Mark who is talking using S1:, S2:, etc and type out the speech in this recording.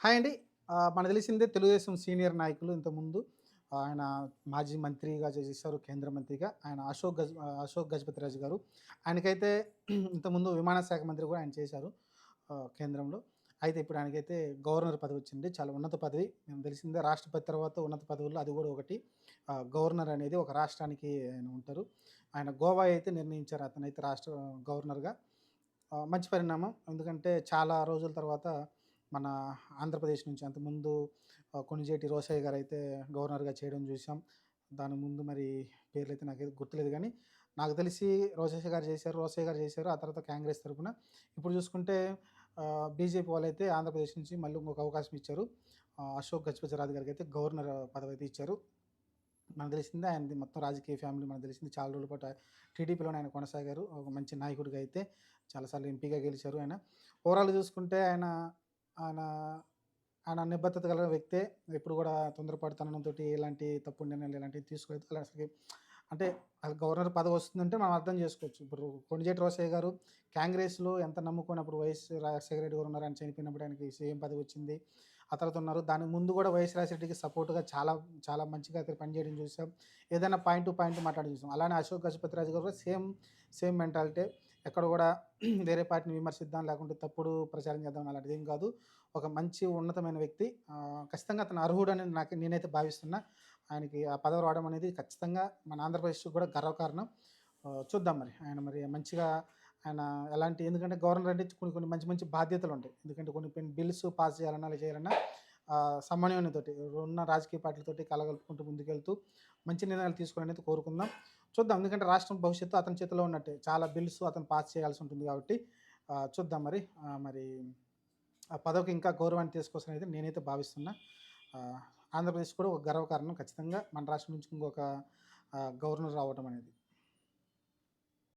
S1: Hi అండి. మన మనకు తెలిసిందే తెలుగుదేశం సీనియర్ నాయకులు ఇంతకుముందు. ఆయన మాజీ మంత్రిగా చేశారు కేంద్ర మంత్రిగా. ఆయన అశోక్ గజ్ అశోక్ అశోక్ గజపతిరాజు గారు. ఆయనకైతే ఇంతకుముందు విమానశాఖ మంత్రి కూడా ఆయన చేశారు కేంద్రంలో. అయితే ఇప్పుడు ఆయనకైతే గవర్నర్ పదవి వచ్చింది. చాలా ఉన్నత పదవి. మేము తెలిసిందే రాష్ట్రపతి తర్వాత ఉన్నత పదవుల్లో అది కూడా ఒకటి. గవర్నర్ అనేది ఒక రాష్ట్రానికి ఆయన ఉంటారు. ఆయన గోవా అయితే నిర్ణయించారు అతనైతే రాష్ట్ర గవర్నర్గా. మంచి పరిణామం. ఎందుకంటే చాలా రోజుల తర్వాత మన ఆంధ్రప్రదేశ్ నుంచి అంతకుముందు కొనిజేటి రోసయ్య గారు అయితే గవర్నర్గా చేయడం చూసాం. దాని ముందు మరి పేర్లు అయితే నాకైతే గుర్తులేదు కానీ నాకు తెలిసి రోసయ్య గారు చేశారు రోసయ్య గారు చేశారు ఆ తర్వాత కాంగ్రెస్ తరపున. ఇప్పుడు చూసుకుంటే బీజేపీ వాళ్ళు అయితే ఆంధ్రప్రదేశ్ నుంచి మళ్ళీ ఇంకొక అవకాశం ఇచ్చారు. అశోక్ గజపతిరాజు గారికి అయితే గవర్నర్ పదవి అయితే ఇచ్చారు. మనకు తెలిసిందే ఆయనది మొత్తం రాజకీయ ఫ్యామిలీ మనకు తెలిసింది చాలా రోజుల పాటు టీడీపీలోనే ఆయన కొనసాగారు. ఒక మంచి నాయకుడిగా అయితే చాలాసార్లు ఎంపీగా గెలిచారు ఆయన. ఓవరాల్ చూసుకుంటే ఆయన ఆయన ఆయన నిబద్ధత గల వ్యక్తే. ఎప్పుడు కూడా తొందరపడతనంతో ఎలాంటి తప్పు నిర్ణయాలు ఎలాంటివి తీసుకోలేదు. అలా అసలు అంటే గవర్నర్ పదవి వస్తుందంటే మనం అర్థం చేసుకోవచ్చు. ఇప్పుడు కొండజేటి రోసయ్య గారు కాంగ్రెస్లో ఎంత నమ్ముకున్నప్పుడు వైఎస్ రాజశేఖర రెడ్డి గారు ఉన్నారు ఆయన చనిపోయినప్పుడు ఆయనకి సీఎం పదవి వచ్చింది. ఆ తర్వాత ఉన్నారు. దానికి ముందు కూడా వైఎస్ రాజశేఖర రెడ్డికి సపోర్ట్గా చాలా చాలా మంచిగా అతను పనిచేయడం చూసాం. ఏదైనా పాయింట్ టు పాయింట్ మాట్లాడి చూసాం. అలానే అశోక్ గజపతిరాజు గారు కూడా సేమ్ సేమ్ మెంటాలిటీ. ఎక్కడ కూడా వేరే పార్టీని విమర్శిద్దాం లేకుంటే తప్పుడు ప్రచారం చేద్దాం అలాంటిది ఏం కాదు. ఒక మంచి ఉన్నతమైన వ్యక్తి. ఖచ్చితంగా అతను అర్హుడని నాకు నేనైతే భావిస్తున్నా. ఆయనకి ఆ పదవి రావడం అనేది ఖచ్చితంగా మన ఆంధ్రప్రదేశ్కి కూడా గర్వకారణం. చూద్దాం మరి. ఆయన మరి మంచిగా ఆయన ఎలాంటి ఎందుకంటే గవర్నర్ అంటే కొన్ని కొన్ని మంచి మంచి బాధ్యతలు ఉంటాయి. ఎందుకంటే కొన్ని కొన్ని బిల్స్ పాస్ చేయాలన్నా అలా చేయాలన్నా సమన్వయంతోటి ఉన్న రాజకీయ పార్టీలతోటి కలగలుపుకుంటూ ముందుకెళ్తూ మంచి నిర్ణయాలు తీసుకోవాలని అయితే కోరుకుందాం. చూద్దాం. ఎందుకంటే రాష్ట్రం భవిష్యత్తు అతని చేతిలో ఉన్నట్టే. చాలా బిల్స్ అతను పాస్ చేయాల్సి ఉంటుంది కాబట్టి చూద్దాం మరి. మరి ఆ పదవికి ఇంకా గౌరవాన్ని తీసుకొస్తాను అయితే నేనైతే భావిస్తున్నా. ఆంధ్రప్రదేశ్ కూడా ఒక గర్వకారణం ఖచ్చితంగా. మన రాష్ట్రం నుంచి ఇంకొక గవర్నర్ రావడం అనేది.